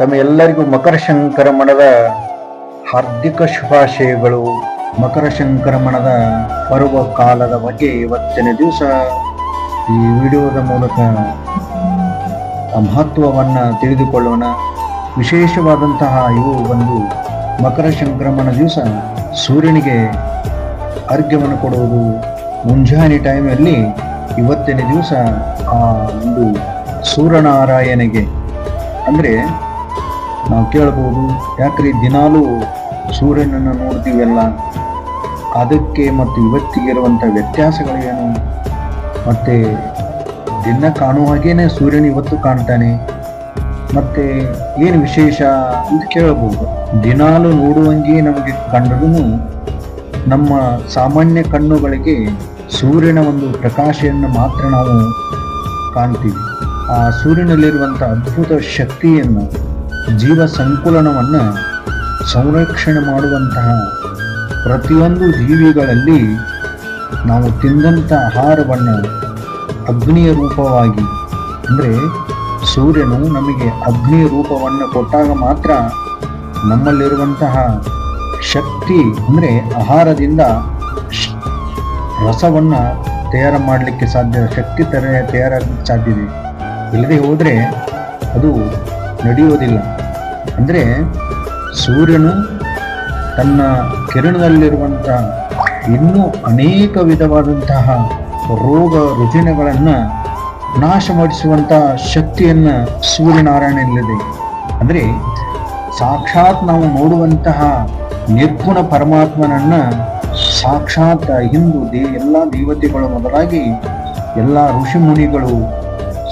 ತಮ್ಮ ಎಲ್ಲರಿಗೂ ಮಕರ ಸಂಕ್ರಮಣದ ಹಾರ್ದಿಕ ಶುಭಾಶಯಗಳು. ಮಕರ ಸಂಕ್ರಮಣದ ಪರ್ವ ಕಾಲದ ಬಗ್ಗೆ ಇವತ್ತಿನ ದಿವಸ ಈ ವಿಡಿಯೋದ ಮೂಲಕ ಮಹತ್ವವನ್ನು ತಿಳಿದುಕೊಳ್ಳೋಣ. ವಿಶೇಷವಾದಂತಹ ಇವು ಒಂದು ಮಕರ ಸಂಕ್ರಮಣ ದಿವಸ. ಸೂರ್ಯನಿಗೆ ಅರ್ಘ್ಯವನ್ನು ಕೊಡುವುದು ಮುಂಜಾನೆ ಟೈಮಲ್ಲಿ ಇವತ್ತಿನ ದಿವಸ ಆ ಒಂದು ಸೂರ್ಯನಾರಾಯಣಗೆ. ಅಂದರೆ ನಾವು ಕೇಳ್ಬೋದು, ಯಾಕ್ರಿ ದಿನಾಲೂ ಸೂರ್ಯನನ್ನು ನೋಡ್ತೀವಲ್ಲ? ಅದಕ್ಕೆ ಮತ್ತು ಇವತ್ತಿಗಿರುವಂಥ ವ್ಯತ್ಯಾಸಗಳೇನು? ಮತ್ತು ದಿನ ಕಾಣುವ ಹಾಗೇನೆ ಸೂರ್ಯನ ಇವತ್ತು ಕಾಣ್ತಾನೆ. ಮತ್ತು ಏನು ವಿಶೇಷ ಅಂತ ಕೇಳಬಹುದು ದಿನಾಲು ನೋಡುವಂಗೆ ನಮಗೆ ಕಂಡರೂ ನಮ್ಮ ಸಾಮಾನ್ಯ ಕಣ್ಣುಗಳಿಗೆ ಸೂರ್ಯನ ಒಂದು ಪ್ರಕಾಶೆಯನ್ನು ಮಾತ್ರ ನಾವು ಕಾಣ್ತೀವಿ. ಆ ಸೂರ್ಯನಲ್ಲಿರುವಂಥ ಅದ್ಭುತ ಶಕ್ತಿಯನ್ನು ಜೀವ ಸಂಕುಲನವನ್ನು ಸಂರಕ್ಷಣೆ ಮಾಡುವಂತಹ ಪ್ರತಿಯೊಂದು ಜೀವಿಗಳಲ್ಲಿ ನಾವು ತಿಂದಂಥ ಆಹಾರವನ್ನು ಅಗ್ನಿಯ ರೂಪವಾಗಿ, ಅಂದರೆ ಸೂರ್ಯನು ನಮಗೆ ಅಗ್ನಿಯ ರೂಪವನ್ನು ಕೊಟ್ಟಾಗ ಮಾತ್ರ ನಮ್ಮಲ್ಲಿರುವಂತಹ ಶಕ್ತಿ, ಅಂದರೆ ಆಹಾರದಿಂದ ರಸವನ್ನು ತಯಾರು ಮಾಡಲಿಕ್ಕೆ ಸಾಧ್ಯ, ಶಕ್ತಿ ತರ ತಯಾರಾಗಲಿಕ್ಕೆ ಸಾಧ್ಯವಿದೆ ಇಲ್ಲದೆ ಹೋದರೆ ಅದು ನಡೆಯುವುದಿಲ್ಲ. ಅಂದರೆ ಸೂರ್ಯನು ತನ್ನ ಕಿರಣದಲ್ಲಿರುವಂತಹ ಇನ್ನೂ ಅನೇಕ ವಿಧವಾದಂತಹ ರೋಗ ರುಜಿನಗಳನ್ನು ನಾಶ ಮಾಡಿಸುವಂತಹ ಶಕ್ತಿಯನ್ನು ಸೂರ್ಯನಾರಾಯಣನಲ್ಲಿದೆ ಅಂದರೆ ಸಾಕ್ಷಾತ್ ನಾವು ನೋಡುವಂತಹ ನಿರ್ಗುಣ ಪರಮಾತ್ಮನನ್ನು ಸಾಕ್ಷಾತ್ ಹಿಂದೂ ದೇ, ಎಲ್ಲ ದೇವತೆಗಳು ಮೊದಲಾಗಿ ಎಲ್ಲ ಋಷಿಮುನಿಗಳು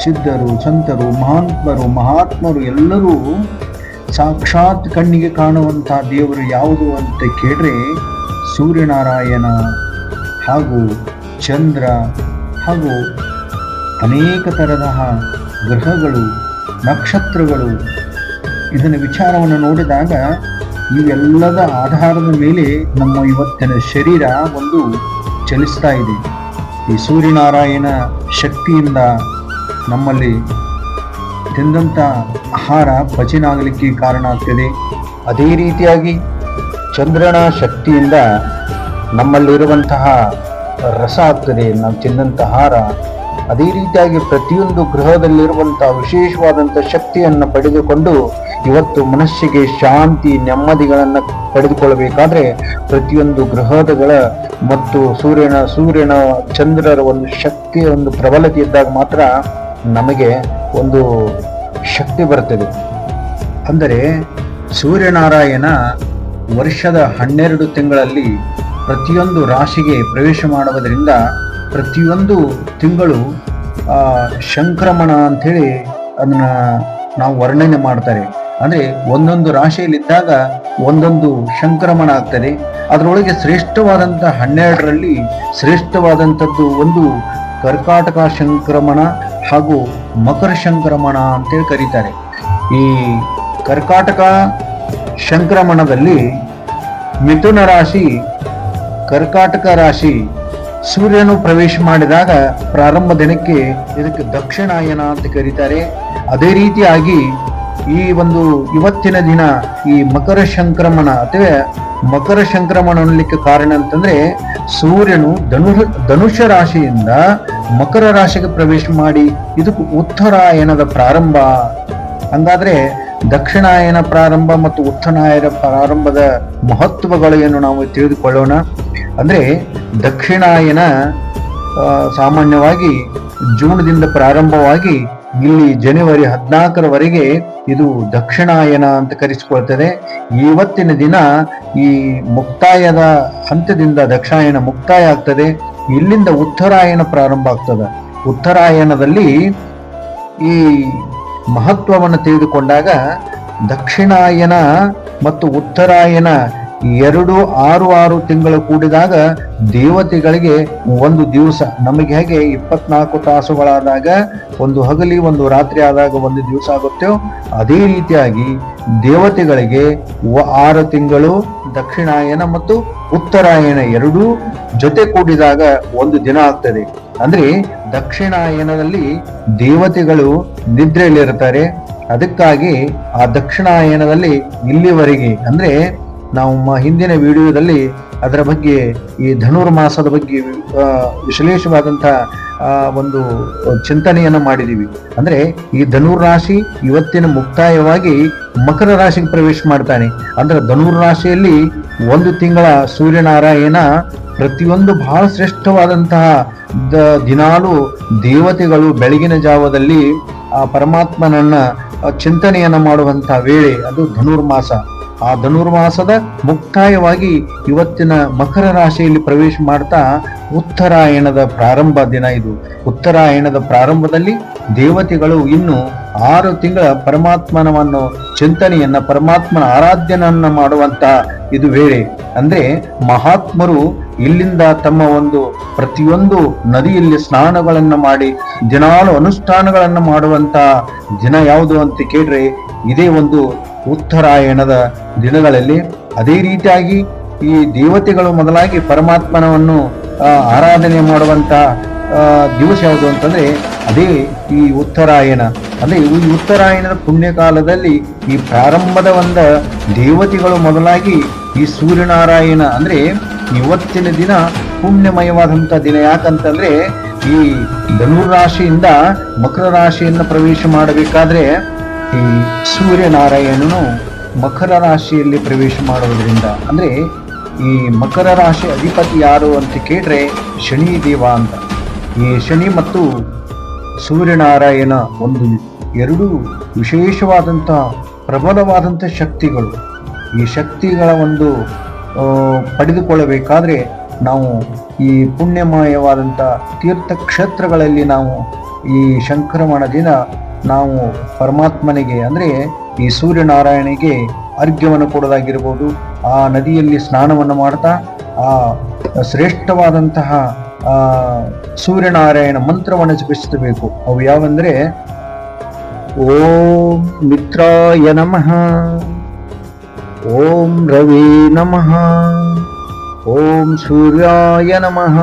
ಸಿದ್ಧರು, ಸಂತರು, ಮಹಾತ್ಮರು ಮಹಾತ್ಮರು ಎಲ್ಲರೂ ಸಾಕ್ಷಾತ್ ಕಣ್ಣಿಗೆ ಕಾಣುವಂತಹ ದೇವರು ಯಾವುದು ಅಂತ ಕೇಳಿದ್ರೆ ಸೂರ್ಯನಾರಾಯಣ ಹಾಗೂ ಚಂದ್ರ ಹಾಗೂ ಅನೇಕ ತರಹ ಗ್ರಹಗಳು, ನಕ್ಷತ್ರಗಳು. ಇದನ್ನ ವಿಚಾರವನ್ನು ನೋಡಿದಾಗ ಇವೆಲ್ಲದ ಆಧಾರದ ಮೇಲೆ ನಮ್ಮ ಇವತ್ತಿನ ಶರೀರ ಒಂದು ಚಲಿಸ್ತಾ ಇದೆ. ಈ ಸೂರ್ಯನಾರಾಯಣ ಶಕ್ತಿಯಿಂದ ನಮ್ಮಲ್ಲಿ ತಿಂದಂಥ ಆಹಾರ ಪಚನ ಆಗಲಿಕ್ಕೆ ಕಾರಣ ಆಗ್ತದೆ. ಅದೇ ರೀತಿಯಾಗಿ ಚಂದ್ರನ ಶಕ್ತಿಯಿಂದ ನಮ್ಮಲ್ಲಿರುವಂತಹ ರಸ ಆಗ್ತದೆ. ನಾವು ತಿಂದಂಥ ಆಹಾರ, ಅದೇ ರೀತಿಯಾಗಿ ಪ್ರತಿಯೊಂದು ಗೃಹದಲ್ಲಿರುವಂಥ ವಿಶೇಷವಾದಂಥ ಶಕ್ತಿಯನ್ನು ಪಡೆದುಕೊಂಡು ಇವತ್ತು ಮನಸ್ಸಿಗೆ ಶಾಂತಿ, ನೆಮ್ಮದಿಗಳನ್ನು ಪಡೆದುಕೊಳ್ಳಬೇಕಾದ್ರೆ ಪ್ರತಿಯೊಂದು ಗೃಹದಗಳ ಮತ್ತು ಸೂರ್ಯನ ಸೂರ್ಯನ ಚಂದ್ರರ ಒಂದು ಶಕ್ತಿಯ ಒಂದು ಪ್ರಬಲತೆ ಇದ್ದಾಗ ಮಾತ್ರ ನಮಗೆ ಒಂದು ಶಕ್ತಿ ಬರ್ತದೆ. ಅಂದರೆ ಸೂರ್ಯನಾರಾಯಣ ವರ್ಷದ ಹನ್ನೆರಡು ತಿಂಗಳಲ್ಲಿ ಪ್ರತಿಯೊಂದು ರಾಶಿಗೆ ಪ್ರವೇಶ ಮಾಡುವುದರಿಂದ ಪ್ರತಿಯೊಂದು ತಿಂಗಳು ಸಂಕ್ರಮಣ ಅಂಥೇಳಿ ಅದನ್ನ ನಾವು ವರ್ಣನೆ ಮಾಡ್ತಾರೆ. ಅಂದರೆ ಒಂದೊಂದು ರಾಶಿಯಲ್ಲಿದ್ದಾಗ ಒಂದೊಂದು ಸಂಕ್ರಮಣ ಆಗ್ತದೆ. ಅದರೊಳಗೆ ಶ್ರೇಷ್ಠವಾದಂಥ ಹನ್ನೆರಡರಲ್ಲಿ ಶ್ರೇಷ್ಠವಾದಂಥದ್ದು ಒಂದು ಕರ್ಕಾಟಕ ಸಂಕ್ರಮಣ ಹಾಗೂ ಮಕರ ಸಂಕ್ರಮಣ ಅಂತೇಳಿ ಕರೀತಾರೆ. ಈ ಕರ್ಕಾಟಕ ಸಂಕ್ರಮಣದಲ್ಲಿ ಮಿಥುನ ರಾಶಿ, ಕರ್ಕಾಟಕ ರಾಶಿ ಸೂರ್ಯನು ಪ್ರವೇಶ ಮಾಡಿದಾಗ ಪ್ರಾರಂಭ ದಿನಕ್ಕೆ ಇದಕ್ಕೆ ದಕ್ಷಿಣಾಯನ ಅಂತ ಕರೀತಾರೆ. ಅದೇ ರೀತಿಯಾಗಿ ಈ ಒಂದು ಇವತ್ತಿನ ದಿನ ಈ ಮಕರ ಸಂಕ್ರಮಣ ಅಥವಾ ಮಕರ ಸಂಕ್ರಮಣ ಅನ್ನಲಿಕ್ಕೆ ಕಾರಣ ಅಂತಂದ್ರೆ ಸೂರ್ಯನು ಧನುಷ ಧನುಷ ರಾಶಿಯಿಂದ ಮಕರ ರಾಶಿಗೆ ಪ್ರವೇಶ ಮಾಡಿ ಇದಕ್ಕೆ ಉತ್ತರಾಯಣದ ಪ್ರಾರಂಭ. ಹಂಗಾದ್ರೆ ದಕ್ಷಿಣಾಯನ ಪ್ರಾರಂಭ ಮತ್ತು ಉತ್ತರಾಯಣ ಪ್ರಾರಂಭದ ಮಹತ್ವಗಳನ್ನು ನಾವು ತಿಳಿದುಕೊಳ್ಳೋಣ. ಅಂದ್ರೆ ದಕ್ಷಿಣಾಯನ ಸಾಮಾನ್ಯವಾಗಿ ಜೂನ್ದಿಂದ ಪ್ರಾರಂಭವಾಗಿ ಇಲ್ಲಿ ಜನವರಿ ಹದಿನಾಲ್ಕರವರೆಗೆ ಇದು ದಕ್ಷಿಣಾಯನ ಅಂತ ಕರೆಸಿಕೊಳ್ತದೆ. ಇವತ್ತಿನ ದಿನ ಈ ಮುಕ್ತಾಯದ ಹಂತದಿಂದ ದಕ್ಷಿಣಾಯನ ಮುಕ್ತಾಯ ಆಗ್ತದೆ. ಇಲ್ಲಿಂದ ಉತ್ತರಾಯಣ ಪ್ರಾರಂಭ ಆಗ್ತದೆ. ಉತ್ತರಾಯಣದಲ್ಲಿ ಈ ಮಹತ್ವವನ್ನು ತಿಳಿದುಕೊಂಡಾಗ ದಕ್ಷಿಣಾಯನ ಮತ್ತು ಉತ್ತರಾಯಣ ಎರಡು ಆರು ಆರು ತಿಂಗಳು ಕೂಡಿದಾಗ ದೇವತೆಗಳಿಗೆ ಒಂದು ದಿವಸ, ನಮಗೆ ಹೇಗೆ ಇಪ್ಪತ್ನಾಲ್ಕು ತಾಸುಗಳಾದಾಗ, ಒಂದು ಹಗಲಿ, ಒಂದು ರಾತ್ರಿ ಆದಾಗ ಒಂದು ದಿವಸ ಆಗುತ್ತೋ, ಅದೇ ರೀತಿಯಾಗಿ ದೇವತೆಗಳಿಗೆ ಆರು ತಿಂಗಳು ದಕ್ಷಿಣಾಯನ ಮತ್ತು ಉತ್ತರಾಯಣ ಎರಡೂ ಜೊತೆ ಕೂಡಿದಾಗ ಒಂದು ದಿನ ಆಗ್ತದೆ. ಅಂದ್ರೆ ದಕ್ಷಿಣಾಯನದಲ್ಲಿ ದೇವತೆಗಳು ನಿದ್ರೆಯಲ್ಲಿರ್ತಾರೆ ಅದಕ್ಕಾಗಿ ಆ ದಕ್ಷಿಣಾಯನದಲ್ಲಿ ಇಲ್ಲಿವರೆಗೆ, ಅಂದ್ರೆ ನಾವು ಮ- ಹಿಂದಿನ ವಿಡಿಯೋದಲ್ಲಿ ಅದರ ಬಗ್ಗೆ ಈ ಧನುರ್ಮಾಸದ ಬಗ್ಗೆ ವಿಶ್ಲೇಷವಾದಂಥ ಒಂದು ಚಿಂತನೆಯನ್ನು ಮಾಡಿದೀವಿ. ಅಂದ್ರೆ ಈ ಧನುರ್ ರಾಶಿ ಇವತ್ತಿನ ಮುಕ್ತಾಯವಾಗಿ ಮಕರ ರಾಶಿಗೆ ಪ್ರವೇಶ ಮಾಡ್ತಾನೆ. ಅಂದ್ರೆ ಧನುರ್ ರಾಶಿಯಲ್ಲಿ ಒಂದು ತಿಂಗಳ ಸೂರ್ಯನಾರಾಯಣ ಪ್ರತಿಯೊಂದು ಬಹಳ ಶ್ರೇಷ್ಠವಾದಂತಹ ದಿನಾಲು ದೇವತೆಗಳು ಬೆಳಗಿನ ಜಾವದಲ್ಲಿ ಆ ಪರಮಾತ್ಮನನ್ನ ಚಿಂತನೆಯನ್ನ ಮಾಡುವಂತಹ ವೇಳೆ, ಅದು ಧನುರ್ಮಾಸ. ಆ ಧನುರ್ಮಾಸದ ಮುಕ್ತಾಯವಾಗಿ ಇವತ್ತಿನ ಮಕರ ರಾಶಿಯಲ್ಲಿ ಪ್ರವೇಶ ಮಾಡ್ತಾ ಉತ್ತರಾಯಣದ ಪ್ರಾರಂಭ ದಿನ ಇದು. ಉತ್ತರಾಯಣದ ಪ್ರಾರಂಭದಲ್ಲಿ ದೇವತೆಗಳು ಇನ್ನು ಆರು ತಿಂಗಳ ಪರಮಾತ್ಮನವನ್ನು ಚಿಂತನೆಯನ್ನ, ಪರಮಾತ್ಮನ ಆರಾಧ್ಯನನ್ನ ಮಾಡುವಂತ ಇದು ವೇಳೆ ಅಂದ್ರೆ ಮಹಾತ್ಮರು ಇಲ್ಲಿಂದ ತಮ್ಮ ಒಂದು ಪ್ರತಿಯೊಂದು ನದಿಯಲ್ಲಿ ಸ್ನಾನಗಳನ್ನ ಮಾಡಿ, ದಿನಾಲು ಅನುಷ್ಠಾನಗಳನ್ನ ಮಾಡುವಂತ ದಿನ ಯಾವುದು ಅಂತ ಕೇಳ್ರೆ, ಇದೇ ಒಂದು ಉತ್ತರಾಯಣದ ದಿನಗಳಲ್ಲಿ ಅದೇ ರೀತಿಯಾಗಿ ಈ ದೇವತೆಗಳು ಮೊದಲಾಗಿ ಪರಮಾತ್ಮನವನ್ನು ಆರಾಧನೆ ಮಾಡುವಂತ ಆ, ದಿವಸ ಯಾವುದು ಅಂತಂದ್ರೆ ಅದೇ ಈ ಉತ್ತರಾಯಣ. ಅಂದ್ರೆ ಈ ಉತ್ತರಾಯಣದ ಪುಣ್ಯಕಾಲದಲ್ಲಿ ಈ ಪ್ರಾರಂಭದ ಒಂದು ದೇವತೆಗಳು ಮೊದಲಾಗಿ ಈ ಸೂರ್ಯನಾರಾಯಣ ಅಂದ್ರೆ ಇವತ್ತಿನ ದಿನ ಪುಣ್ಯಮಯವಾದಂತ ದಿನ. ಯಾಕಂತಂದ್ರೆ ಈ ಧನುರಾಶಿಯಿಂದ ಮಕರ ರಾಶಿಯನ್ನು ಪ್ರವೇಶ ಮಾಡಬೇಕಾದ್ರೆ ಈ ಸೂರ್ಯನಾರಾಯಣನು ಮಕರ ರಾಶಿಯಲ್ಲಿ ಪ್ರವೇಶ ಮಾಡುವುದರಿಂದ, ಅಂದರೆ ಈ ಮಕರ ರಾಶಿ ಅಧಿಪತಿ ಯಾರು ಅಂತ ಕೇಳಿದ್ರೆ ಶನಿ ದೇವ ಅಂತ. ಈ ಶನಿ ಮತ್ತು ಸೂರ್ಯನಾರಾಯಣ ಒಂದು ಎರಡು ವಿಶೇಷವಾದಂಥ ಪ್ರಬಲವಾದಂಥ ಶಕ್ತಿಗಳು. ಈ ಶಕ್ತಿಗಳ ಒಂದು ಪಡೆದುಕೊಳ್ಳಬೇಕಾದ್ರೆ ನಾವು ಈ ಪುಣ್ಯಮಯವಾದಂಥ ತೀರ್ಥಕ್ಷೇತ್ರಗಳಲ್ಲಿ ನಾವು ಈ ಸಂಕ್ರಮಣ ದಿನ ನಾವು ಪರಮಾತ್ಮನಿಗೆ, ಅಂದರೆ ಈ ಸೂರ್ಯನಾರಾಯಣಿಗೆ ಅರ್ಘ್ಯವನ್ನು ಕೊಡೋದಾಗಿರ್ಬೋದು, ಆ ನದಿಯಲ್ಲಿ ಸ್ನಾನವನ್ನು ಮಾಡ್ತಾ, ಆ ಶ್ರೇಷ್ಠವಾದಂತಹ ಸೂರ್ಯನಾರಾಯಣ ಮಂತ್ರವನ್ನು ಜಪಿಸಬೇಕು. ಅವು ಯಾವಂದ್ರೆ, ಓಂ ಮಿತ್ರಾಯ ನಮಃ, ಓಂ ರವಿ ನಮಃ, ಓಂ ಸೂರ್ಯಾಯ ನಮಃ,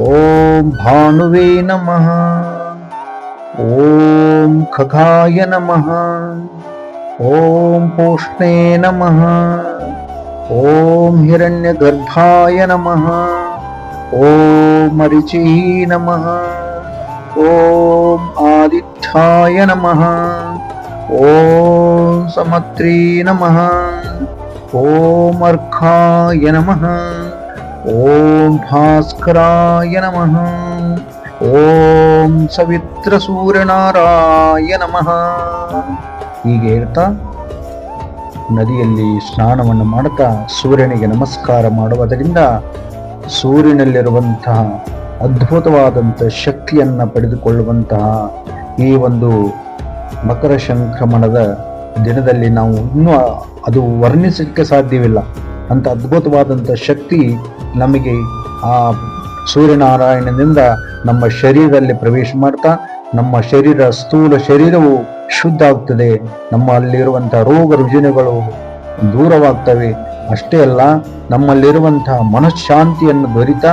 ಓಂ ಭಾನುವೇ ನಮಃ. ಓಂ ಖಗಾಯ ನಮಃ ಓಂ ಪೋಷ್ಣೇ ನಮಃ ಓಂ ಹಿರಣ್ಯಗರ್ಭಾಯ ನಮಃ ಓಂ ಮರಿಚಿ ನಮಃ ಓಂ ಆದಿತ್ಯಾಯ ನಮಃ ಓಂ ಸಮತ್ರೀ ನಮಃ ಓಂ ಅರ್ಕಾಯ ನಮಃ ಓಂ ಭಾಸ್ಕರಾಯ ನಮಃ ಓಂ ಸವಿತ್ರ ಸೂರ್ಯನಾರಾಯ ನಮಃ. ಹೀಗೆ ಹೇಳ್ತಾ ನದಿಯಲ್ಲಿ ಸ್ನಾನವನ್ನು ಮಾಡುತ್ತಾ ಸೂರ್ಯನಿಗೆ ನಮಸ್ಕಾರ ಮಾಡುವುದರಿಂದ ಸೂರ್ಯನಲ್ಲಿರುವಂತಹ ಅದ್ಭುತವಾದಂಥ ಶಕ್ತಿಯನ್ನು ಪಡೆದುಕೊಳ್ಳುವಂತಹ ಈ ಒಂದು ಮಕರ ಸಂಕ್ರಮಣದ ದಿನದಲ್ಲಿ ನಾವು ಇನ್ನೂ ಅದು ವರ್ಣಿಸಲಿಕ್ಕೆ ಸಾಧ್ಯವಿಲ್ಲ. ಅಂತ ಅದ್ಭುತವಾದಂಥ ಶಕ್ತಿ ನಮಗೆ ಆ ಸೂರ್ಯನಾರಾಯಣನಿಂದ ನಮ್ಮ ಶರೀರದಲ್ಲಿ ಪ್ರವೇಶ ಮಾಡ್ತಾ ನಮ್ಮ ಶರೀರ ಸ್ಥೂಲ ಶರೀರವು ಶುದ್ಧ ಆಗ್ತದೆ ನಮ್ಮಲ್ಲಿರುವಂತಹ ರೋಗ ರುಜಿನಗಳು ದೂರವಾಗ್ತವೆ. ಅಷ್ಟೇ ಅಲ್ಲ ನಮ್ಮಲ್ಲಿರುವಂತಹ ಮನಃಶಾಂತಿಯನ್ನು ದೊರಿತಾ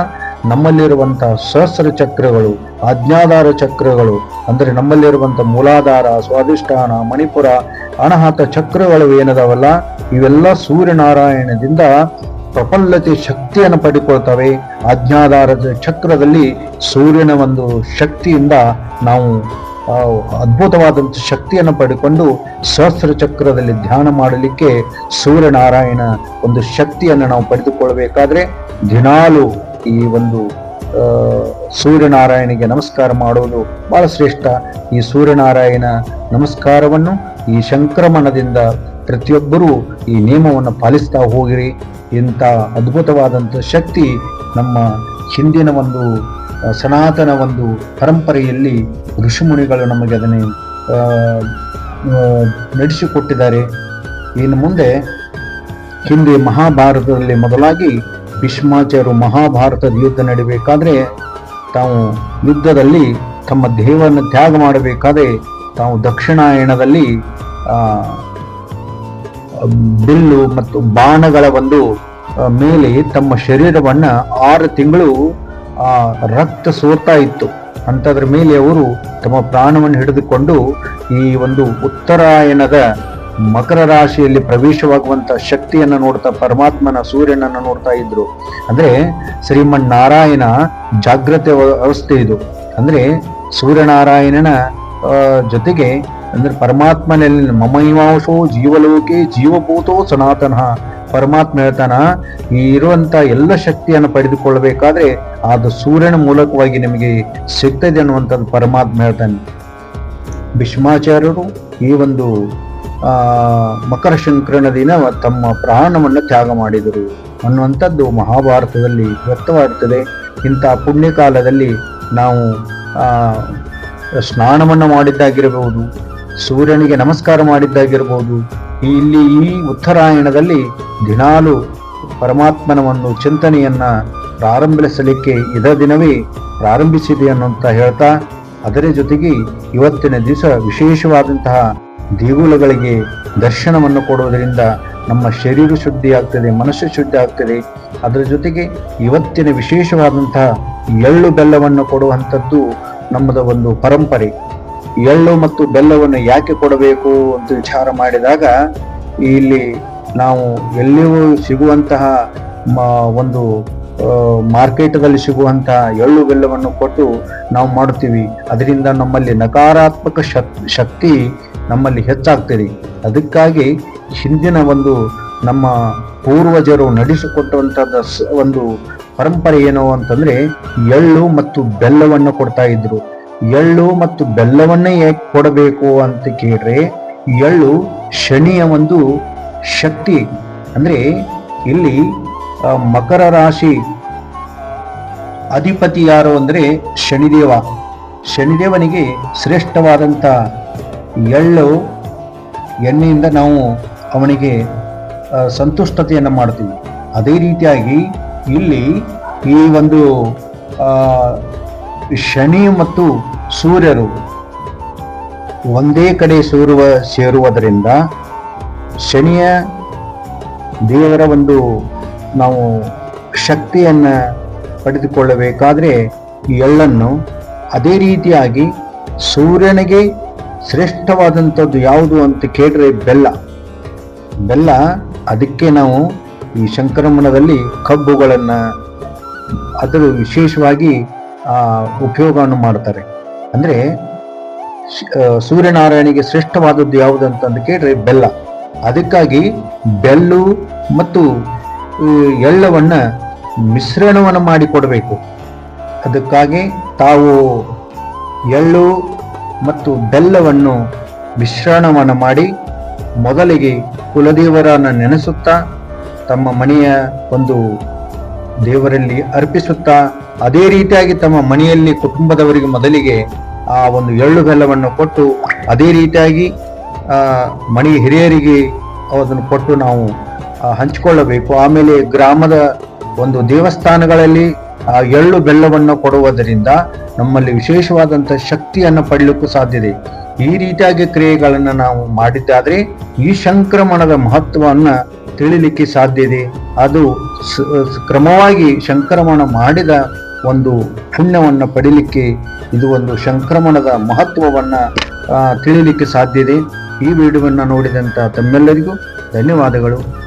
ನಮ್ಮಲ್ಲಿರುವಂತಹ ಸಹಸ್ರ ಚಕ್ರಗಳು, ಆಜ್ಞಾಧಾರ ಚಕ್ರಗಳು, ಅಂದರೆ ನಮ್ಮಲ್ಲಿರುವಂತಹ ಮೂಲಾಧಾರ, ಸ್ವಾಧಿಷ್ಠಾನ, ಮಣಿಪುರ ಅಣಹಾತ ಚಕ್ರಗಳು ಏನದವಲ್ಲ, ಇವೆಲ್ಲ ಸೂರ್ಯನಾರಾಯಣದಿಂದ ಪ್ರಫುಲ್ಲತೆ ಶಕ್ತಿಯನ್ನು ಪಡೆದುಕೊಳ್ತವೆ ಆಜ್ಞಾಧಾರದ ಚಕ್ರದಲ್ಲಿ ಸೂರ್ಯನ ಒಂದು ಶಕ್ತಿಯಿಂದ ನಾವು ಅದ್ಭುತವಾದಂಥ ಶಕ್ತಿಯನ್ನು ಪಡೆದುಕೊಂಡು ಸಹಸ್ರ ಚಕ್ರದಲ್ಲಿ ಧ್ಯಾನ ಮಾಡಲಿಕ್ಕೆ ಸೂರ್ಯನಾರಾಯಣ ಒಂದು ಶಕ್ತಿಯನ್ನು ನಾವು ಪಡೆದುಕೊಳ್ಳಬೇಕಾದ್ರೆ ದಿನಾಲು ಈ ಒಂದು ಸೂರ್ಯನಾರಾಯಣಿಗೆ ನಮಸ್ಕಾರ ಮಾಡುವುದು ಬಹಳ ಶ್ರೇಷ್ಠ. ಈ ಸೂರ್ಯನಾರಾಯಣ ನಮಸ್ಕಾರವನ್ನು ಈ ಸಂಕ್ರಮಣದಿಂದ ಪ್ರತಿಯೊಬ್ಬರೂ ಈ ನಿಯಮವನ್ನು ಪಾಲಿಸ್ತಾ ಹೋಗಿರಿ ಇಂಥ ಅದ್ಭುತವಾದಂಥ ಶಕ್ತಿ ನಮ್ಮ ಹಿಂದಿನ ಒಂದು ಸನಾತನ ಒಂದು ಪರಂಪರೆಯಲ್ಲಿ ಋಷಿಮುನಿಗಳು ನಮಗೆ ಅದನ್ನೇ ನಡೆಸಿಕೊಟ್ಟಿದ್ದಾರೆ. ಇನ್ನು ಮುಂದೆ ಹಿಂದೆ ಮಹಾಭಾರತದಲ್ಲಿ ಮೊದಲಾಗಿ ಭೀಷ್ಮಾಚಾರ್ಯರು ಮಹಾಭಾರತದ ಯುದ್ಧ ನಡಿಬೇಕಾದ್ರೆ ತಾವು ಯುದ್ಧದಲ್ಲಿ ತಮ್ಮ ದೇಹವನ್ನು ತ್ಯಾಗ ಮಾಡಬೇಕಾದ್ರೆ ತಾವು ದಕ್ಷಿಣಾಯಣದಲ್ಲಿ ಬಿಲ್ಲು ಮತ್ತು ಬಾಣಗಳ ಒಂದು ಮೇಲೆ ತಮ್ಮ ಶರೀರವನ್ನು ಆರು ತಿಂಗಳು ರಕ್ತ ಸೋರ್ತಾ ಇತ್ತು. ಅಂಥದ್ರ ಮೇಲೆ ಅವರು ತಮ್ಮ ಪ್ರಾಣವನ್ನು ಹಿಡಿದುಕೊಂಡು ಈ ಒಂದು ಉತ್ತರಾಯಣದ ಮಕರ ರಾಶಿಯಲ್ಲಿ ಪ್ರವೇಶವಾಗುವಂತ ಶಕ್ತಿಯನ್ನು ನೋಡ್ತಾ, ಪರಮಾತ್ಮನ ಸೂರ್ಯನನ್ನು ನೋಡ್ತಾ ಇದ್ರು. ಅಂದ್ರೆ ಶ್ರೀಮನ್ ನಾರಾಯಣ ಜಾಗ್ರತೆ ವ್ಯವಸ್ಥೆ ಅವಸ್ಥೆ ಇದು. ಅಂದ್ರೆ ಸೂರ್ಯನಾರಾಯಣನ ಜೊತೆಗೆ ಅಂದ್ರೆ ಪರಮಾತ್ಮನಲ್ಲಿ ಮಮೈವಾಂಶೋ ಜೀವಲೋಕೆ ಜೀವಭೂತೋ ಸನಾತನ. ಪರಮಾತ್ಮ ಹೇಳ್ತಾನ, ಈ ಇರುವಂತ ಎಲ್ಲ ಶಕ್ತಿಯನ್ನು ಪಡೆದುಕೊಳ್ಳಬೇಕಾದ್ರೆ ಅದು ಸೂರ್ಯನ ಮೂಲಕವಾಗಿ ನಿಮಗೆ ಸಿಗ್ತದೆ ಅನ್ನುವಂಥದ್ದು ಪರಮಾತ್ಮ ಹೇಳ್ತಾನೆ. ಭೀಷ್ಮಾಚಾರ್ಯರು ಈ ಒಂದು ಮಕರ ಸಂಕ್ರಮಣ ದಿನ ತಮ್ಮ ಪ್ರಾಣವನ್ನು ತ್ಯಾಗ ಮಾಡಿದರು ಅನ್ನುವಂಥದ್ದು ಮಹಾಭಾರತದಲ್ಲಿ ವ್ಯಕ್ತವಾಗುತ್ತದೆ ಇಂಥ ಪುಣ್ಯಕಾಲದಲ್ಲಿ ನಾವು ಸ್ನಾನವನ್ನು ಮಾಡಿದ್ದಾಗಿರಬಹುದು ಸೂರ್ಯನಿಗೆ ನಮಸ್ಕಾರ ಮಾಡಿದ್ದಾಗಿರಬಹುದು ಇಲ್ಲಿ ಈ ಉತ್ತರಾಯಣದಲ್ಲಿ ದಿನಾಲು ಪರಮಾತ್ಮನವನ್ನು ಚಿಂತನೆಯನ್ನ ಪ್ರಾರಂಭಿಸಲಿಕ್ಕೆ ಇದ ದಿನವೇ ಪ್ರಾರಂಭಿಸಿದೆ ಅನ್ನುವಂತ ಹೇಳ್ತಾ, ಅದರ ಜೊತೆಗೆ ಇವತ್ತಿನ ದಿವಸ ವಿಶೇಷವಾದಂತಹ ದೇಗುಲಗಳಿಗೆ ದರ್ಶನವನ್ನು ಕೊಡುವುದರಿಂದ ನಮ್ಮ ಶರೀರ ಶುದ್ಧಿ ಆಗ್ತದೆ, ಮನಸ್ಸು ಶುದ್ಧಿ ಆಗ್ತದೆ. ಅದರ ಜೊತೆಗೆ ಇವತ್ತಿನ ವಿಶೇಷವಾದಂತಹ ಎಳ್ಳು ಬೆಲ್ಲವನ್ನು ಕೊಡುವಂಥದ್ದು ನಮ್ಮದ ಒಂದು ಪರಂಪರೆ. ಎಳ್ಳು ಮತ್ತು ಬೆಲ್ಲವನ್ನು ಯಾಕೆ ಕೊಡಬೇಕು ಅಂತ ವಿಚಾರ ಮಾಡಿದಾಗ, ಇಲ್ಲಿ ನಾವು ಎಲ್ಲಿಯೂ ಸಿಗುವಂತಹ ಒಂದು ಮಾರ್ಕೆಟ್ದಲ್ಲಿ ಸಿಗುವಂತಹ ಎಳ್ಳು ಬೆಲ್ಲವನ್ನು ಕೊಟ್ಟು ನಾವು ಮಾಡುತ್ತೀವಿ. ಅದರಿಂದ ನಮ್ಮಲ್ಲಿ ನಕಾರಾತ್ಮಕ ಶಕ್- ಶಕ್ತಿ ನಮ್ಮಲ್ಲಿ ಹೆಚ್ಚಾಗ್ತದೆ. ಅದಕ್ಕಾಗಿ ಹಿಂದಿನ ಒಂದು ನಮ್ಮ ಪೂರ್ವಜರು ನಡೆಸಿಕೊಟ್ಟಂಥದ್ದು ಒಂದು ಪರಂಪರೆ ಏನು ಅಂತಂದ್ರೆ ಎಳ್ಳು ಮತ್ತು ಬೆಲ್ಲವನ್ನು ಕೊಡ್ತಾ ಇದ್ರು. ಎಳ್ಳು ಮತ್ತು ಬೆಲ್ಲವನ್ನೇ ಯಾಕೆ ಕೊಡಬೇಕು ಅಂತ ಕೇಳ್ರೆ, ಎಳ್ಳು ಶನಿಯ ಒಂದು ಶಕ್ತಿ. ಅಂದ್ರೆ ಇಲ್ಲಿ ಮಕರ ರಾಶಿ ಅಧಿಪತಿ ಯಾರು ಅಂದರೆ ಶನಿದೇವ. ಶನಿದೇವನಿಗೆ ಶ್ರೇಷ್ಠವಾದಂಥ ಎಳ್ಳು ಎಣ್ಣೆಯಿಂದ ನಾವು ಅವನಿಗೆ ಸಂತುಷ್ಟತೆಯನ್ನು ಮಾಡ್ತೀವಿ. ಅದೇ ರೀತಿಯಾಗಿ ಇಲ್ಲಿ ಈ ಒಂದು ಶನಿ ಮತ್ತು ಸೂರ್ಯರು ಒಂದೇ ಕಡೆ ಸೇರುವ, ಸೇರುವುದರಿಂದ ಶನಿಯ ದೇವರ ಒಂದು ನಾವು ಶಕ್ತಿಯನ್ನು ಪಡೆದುಕೊಳ್ಳಬೇಕಾದರೆ ಎಳ್ಳನ್ನು ಅದೇ ರೀತಿಯಾಗಿ ಸೂರ್ಯನಿಗೆ ಶ್ರೇಷ್ಠವಾದಂಥದ್ದು ಯಾವುದು ಅಂತ ಕೇಳಿದ್ರೆ ಬೆಲ್ಲ. ಬೆಲ್ಲ, ಅದಕ್ಕೆ ನಾವು ಈ ಸಂಕ್ರಮಣದಲ್ಲಿ ಕಬ್ಬುಗಳನ್ನು ಅದರ ವಿಶೇಷವಾಗಿ ಉಪಯೋಗವನ್ನು ಮಾಡ್ತಾರೆ. ಅಂದರೆ ಸೂರ್ಯನಾರಾಯಣಿಗೆ ಶ್ರೇಷ್ಠವಾದದ್ದು ಯಾವುದು ಅಂತಂದು ಕೇಳಿದ್ರೆ ಬೆಲ್ಲ. ಅದಕ್ಕಾಗಿ ಬೆಲ್ಲು ಮತ್ತು ಎಳ್ಳವನ್ನು ಮಿಶ್ರಣವನ್ನು ಮಾಡಿ ಕೊಡಬೇಕು. ಅದಕ್ಕಾಗಿ ತಾವು ಎಳ್ಳು ಮತ್ತು ಬೆಲ್ಲವನ್ನು ಮಿಶ್ರಣವನ್ನು ಮಾಡಿ ಮೊದಲಿಗೆ ಕುಲದೇವರನ್ನು ನೆನೆಸುತ್ತಾ, ತಮ್ಮ ಮನೆಯ ಒಂದು ದೇವರಲ್ಲಿ ಅರ್ಪಿಸುತ್ತಾ ಅದೇ ರೀತಿಯಾಗಿ ತಮ್ಮ ಮನೆಯಲ್ಲಿ ಕುಟುಂಬದವರಿಗೆ ಮೊದಲಿಗೆ ಆ ಒಂದು ಎಳ್ಳು ಬೆಲ್ಲವನ್ನು ಕೊಟ್ಟು, ಅದೇ ರೀತಿಯಾಗಿ ಮಣಿ ಹಿರಿಯರಿಗೆ ಅದನ್ನು ಕೊಟ್ಟು ನಾವು ಹಂಚಿಕೊಳ್ಳಬೇಕು. ಆಮೇಲೆ ಗ್ರಾಮದ ಒಂದು ದೇವಸ್ಥಾನಗಳಲ್ಲಿ ಆ ಎಳ್ಳು ಬೆಲ್ಲವನ್ನು ಕೊಡುವುದರಿಂದ ನಮ್ಮಲ್ಲಿ ವಿಶೇಷವಾದಂಥ ಶಕ್ತಿಯನ್ನು ಪಡೆಯಲಿಕ್ಕೂ ಸಾಧ್ಯತೆ ಈ ರೀತಿಯಾಗಿ ಕ್ರಿಯೆಗಳನ್ನು ನಾವು ಮಾಡಿದ್ದಾದರೆ ಈ ಸಂಕ್ರಮಣದ ಮಹತ್ವವನ್ನು ತಿಳಿಲಿಕ್ಕೆ ಇದೆ. ಅದು ಕ್ರಮವಾಗಿ ಸಂಕ್ರಮಣ ಮಾಡಿದ ಒಂದು ಪುಣ್ಯವನ್ನು ಪಡೀಲಿಕ್ಕೆ ಇದು ಒಂದು ಸಂಕ್ರಮಣದ ಮಹತ್ವವನ್ನು ತಿಳಿಯಲಿಕ್ಕೆ ಸಾಧ್ಯ ಇದೆ. ಈ ವಿಡಿಯೋವನ್ನು ನೋಡಿದಂಥ ತಮ್ಮೆಲ್ಲರಿಗೂ ಧನ್ಯವಾದಗಳು.